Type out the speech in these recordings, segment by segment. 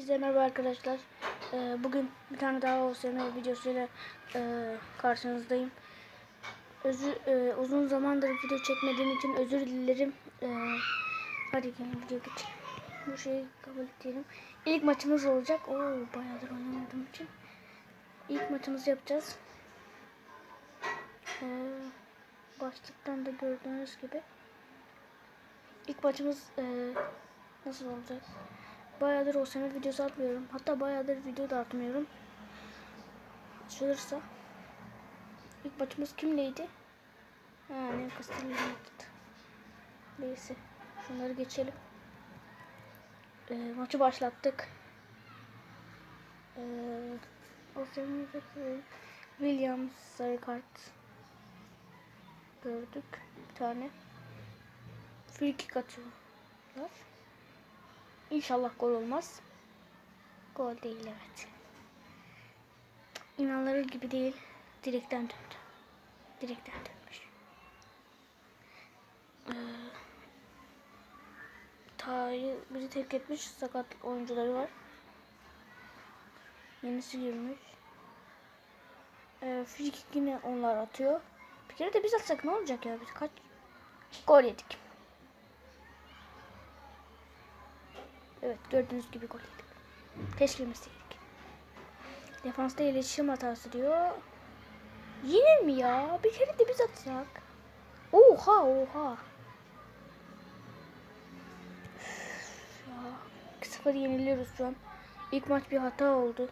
Size merhaba arkadaşlar. Ee, bugün bir tane daha OSM videosuyla e, karşınızdayım. Özür, e, uzun zamandır video çekmediğim için özür dilerim. E, hadi gelin video geçelim. Bu şeyi kabul edelim. İlk maçımız olacak. Oo bayağıdır oynamadığım için. İlk maçımızı yapacağız. E, başlıktan da gördüğünüz gibi. İlk maçımız e, nasıl olacak? Bayağıdır o sene videosu atmıyorum. Hatta bayağıdır video da atmıyorum. Açılırsa. İlk maçımız kimleydi? Ha ne Castle United. Neyse. Şunları geçelim. Ee, maçı başlattık. Ee, o sene Williams sarı kart gördük. Bir tane. Free kick atıyorlar. İnşallah gol olmaz. Gol değil evet. İnanılır gibi değil. Direkten döndü. Direkten dönmüş. Ee, biri tek etmiş. Sakat oyuncuları var. Yenisi girmiş. Ee, free kick yine onlar atıyor. Bir kere de biz atsak ne olacak ya? Biz kaç gol yedik. Evet gördüğünüz gibi gol yedik. Keşke yemeseydik. Defansta iletişim hatası diyor. Yine mi ya? Bir kere de biz atsak. Oha oha. Üf ya. 2-0 yeniliyoruz şu an. İlk maç bir hata oldu.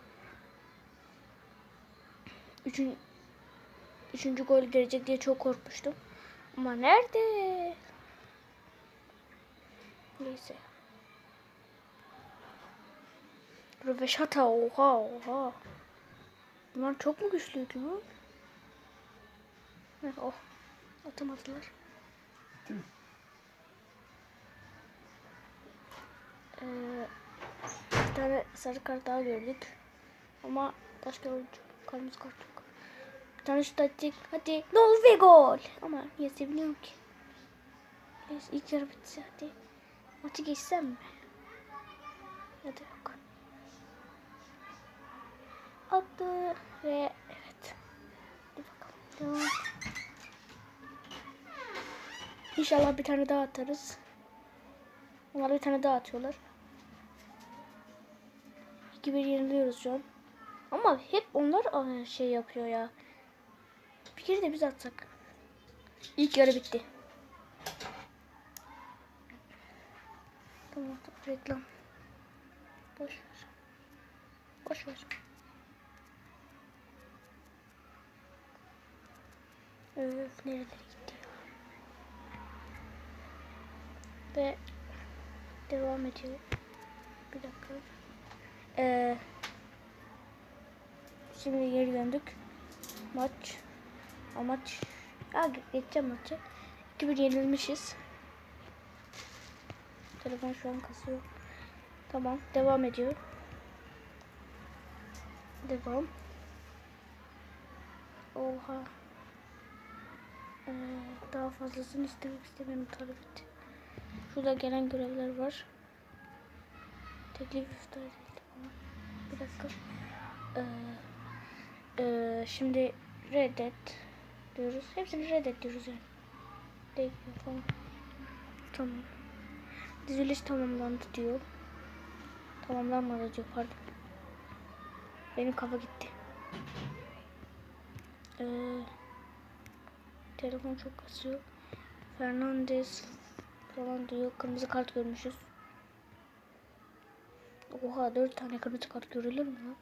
Üçün, üçüncü gol gelecek diye çok korkmuştum. Ama nerede? Neyse. Röveşata oha oha. Bunlar çok mu güçlüydü bu? Heh, oh. Atamadılar. Ee, bir tane sarı kart daha gördük. Ama başka oyuncu. Kırmızı kart yok. Bir tane şut atacak. Hadi. Ne olur ve gol. Ama niye seviniyorum ki? Neyse ilk yarı bitse hadi. Maçı geçsem mi? Ya da yok. Attı ve evet. Hadi bakalım. İnşallah bir tane daha atarız. Onlar bir tane daha atıyorlar. 2-1 yeniliyoruz şu an. Ama hep onlar şey yapıyor ya. Bir kere de biz atsak. İlk yarı bitti. Tamam, reklam. Boş ver. Boş ver. Öf nerelere gitti ya. Ve devam ediyor. Bir dakika. Ee, şimdi geri döndük. Maç. Amaç. Ha, geçeceğim maçı. 2-1 yenilmişiz. Telefon şu an kasıyor. Tamam. Devam ediyor. Devam. Oha. Ee, daha fazlasını istemek istemiyorum tabii ki. Şurada gelen görevler var. Teklif iptal edildi falan. Bir dakika. Ee, e, şimdi reddet diyoruz. Hepsini reddet diyoruz yani. Değil falan. Tamam. Diziliş tamamlandı diyor. Tamamlanmadı diyor pardon. Benim kafa gitti. Eee Telefon çok kasıyor. Fernandez falan diyor. Kırmızı kart görmüşüz. Oha dört tane kırmızı kart görülür mü lan?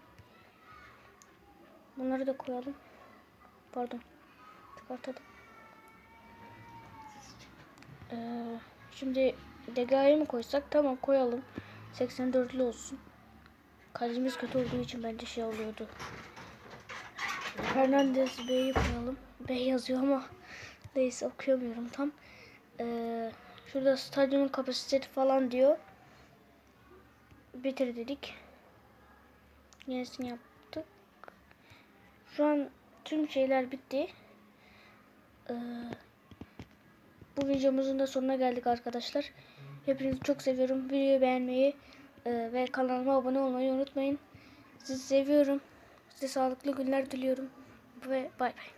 Bunları da koyalım. Pardon. Çıkartalım. Ee, şimdi Dega'yı mı koysak? Tamam koyalım. 84'lü olsun. Kalecimiz kötü olduğu için bence şey oluyordu. Fernandez Bey'i koyalım. Bey yazıyor ama neyse okuyamıyorum tam. Ee, şurada stadyumun kapasitesi falan diyor. Bitir dedik. Yenisini yaptık. Şu an tüm şeyler bitti. Ee, bu videomuzun da sonuna geldik arkadaşlar. Hepinizi çok seviyorum. Videoyu beğenmeyi, e, ve kanalıma abone olmayı unutmayın. Sizi seviyorum. Size sağlıklı günler diliyorum ve bay bay.